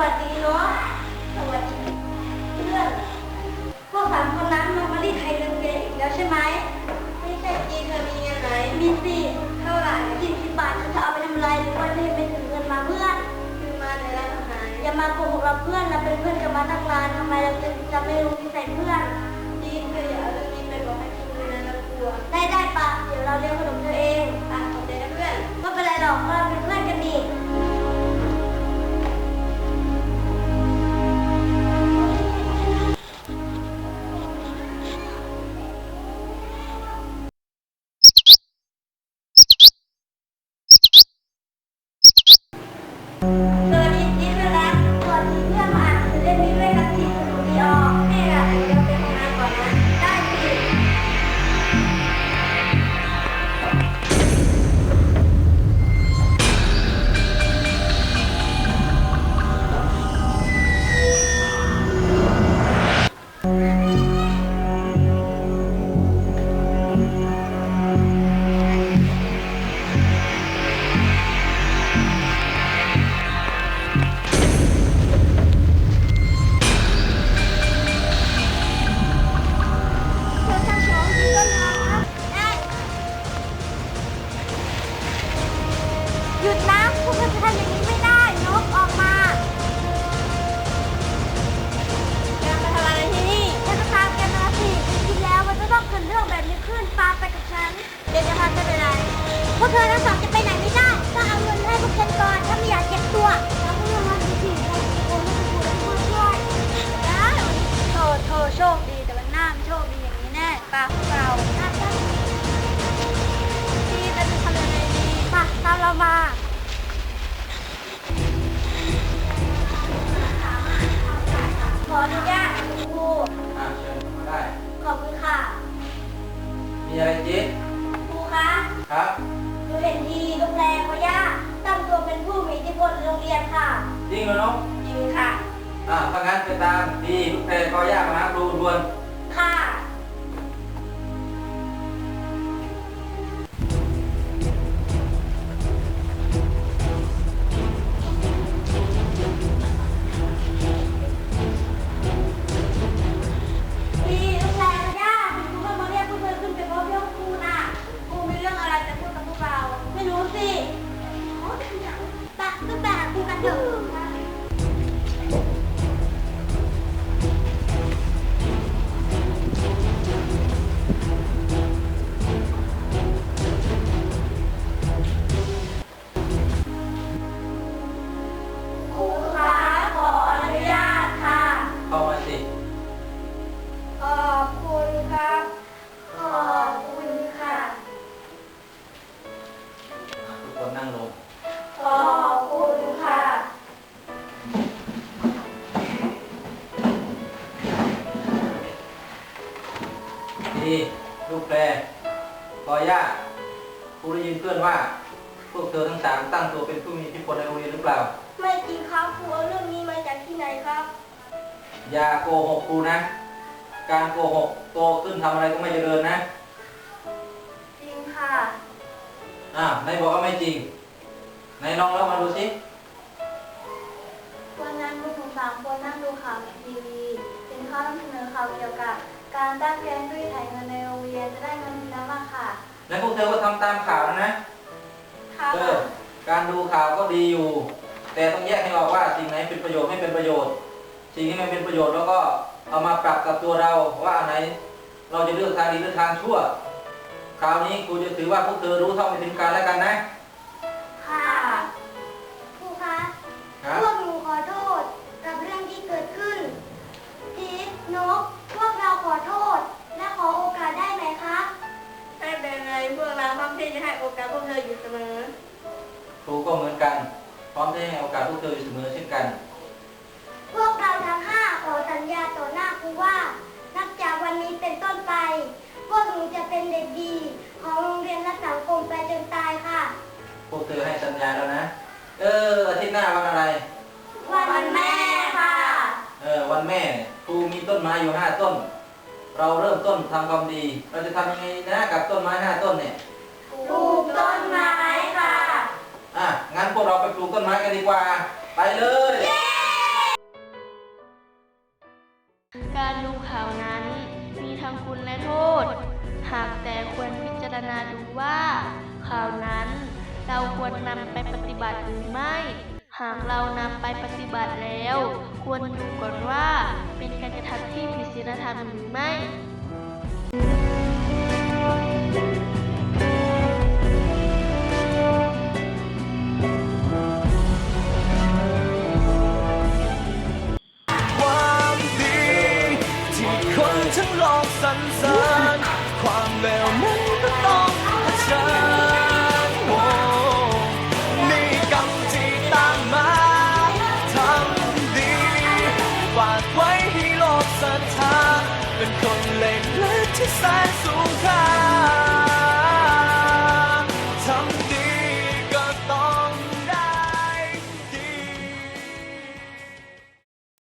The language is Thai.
วัสดีเนาะสวัสดีเพื่อนพวกสามคนนั้นมาบริไทยเรีนเรีอีกแล้วใช่ไหมไม่ใช่จีเธอมีเงินไหนมีสิเท่าไหร่สิบสิบบาทฉันจะเอาไปทำอะไรหรือว่าจะไปถึงเงินมาเพื่อนคือมาในร้านอาหารอย่ามาโกหกเราเพื่อนเราเป็นเพื่อนกันมาตั้งนานทำไมเราจะจะไม่รู้นิสัยเพื่อนจีเธออย่าเอาเรื่องนี้ไปบอกให้ครูเลยนะเรากลัวได้ได้ปะเดี๋ยวเราเรียก มนั่งลง ขอบคุณค่ะ ดีลูกแปรกอย่าครูได้ยินเพื่อนว่า พวกเธอทั้งสามตั้งตัวเป็นผู้มีอิทธิพลในโรงเรียนหรือเปล่า ไม่จริงครับครูเเรื่องนี้มาจากที่ไหนครับ อย่าโกหกครูนะ การโกหกโตขึ้นทำอะไรก็ไม่เจริญนะ จริงค่ะ อ่าไหนายบอกว่าไม่จริงไหนายลองแล้วมาดูสิวันนั้นพวกหนูสามคนนั่งดูข่าวในทีวีเห็นเขานำเสนอข่าวเกี่ยวกับ การตั้งแก๊งด้วยถ่ายเงินในโรงเรียนจะได้เงินทีละมากค่ะ แล้วพวกเธอก็ทำตามข่าวนะนะ ค่ะเออ การดูข่าวก็ดีอยู่ แต่ต้องแยกให้ออกว่าสิ่งไหนเป็นประโยชน์ไม่เป็นประโยชน์ สิ่งที่ไม่เป็นประโยชน์แล้วก็เอามาปรับกับตัวเราว่าอันไหน เราจะเลือกทางดีหรือทางชั่ว คราวนี้ครูจะถือว่าพวกเธอรู้เท่าไม่ถึงการแล้วกันนะ ค่ะ ครูคะ ครับพวกหนูขอโทษกับเรื่องที่เกิดขึ้นพีทนก พวกเราขอโทษ และขอโอกาสได้ไหมคะ ไม่เป็นไรพวกเราพร้อมที่จะให้โอกาสพวกเธออยู่เสมอ ครูก็เหมือนกัน พร้อมที่ให้โอกาสพวกเธออยู่เสมอเช่นกัน พวกหนูจะเป็นเด็กดี ของโรงเรียนและสังคมไปจนตายค่ะ พวกเธอให้สัญญาแล้วนะ เอออาทิตย์หน้าวันอะไร วันแม่ค่ะ เออวันแม่เนี่ยครูมีต้นไม้อยู่ห้าต้น เราเริ่มต้นทำความดี เราจะทำยังไงนะกับต้นไม้ห้าต้นเนี่ย ปลูกต้นไม้ค่ะ อะ งั้นพวกเราไปปลูกต้นไม้กันดีกว่า ไปเลย การดูข่าวนั้นมีทั้ง คุณและโทษ หากแต่ควรพิจารณาดูว่าข่าวนั้นเราควรนำไปปฏิบัติหรือไม่ หากเรานำไปปฏิบัติแล้ว ควรดูก่อนว่าเป็นการกระทำที่ผิดศีลธรรมหรือไม่ากไ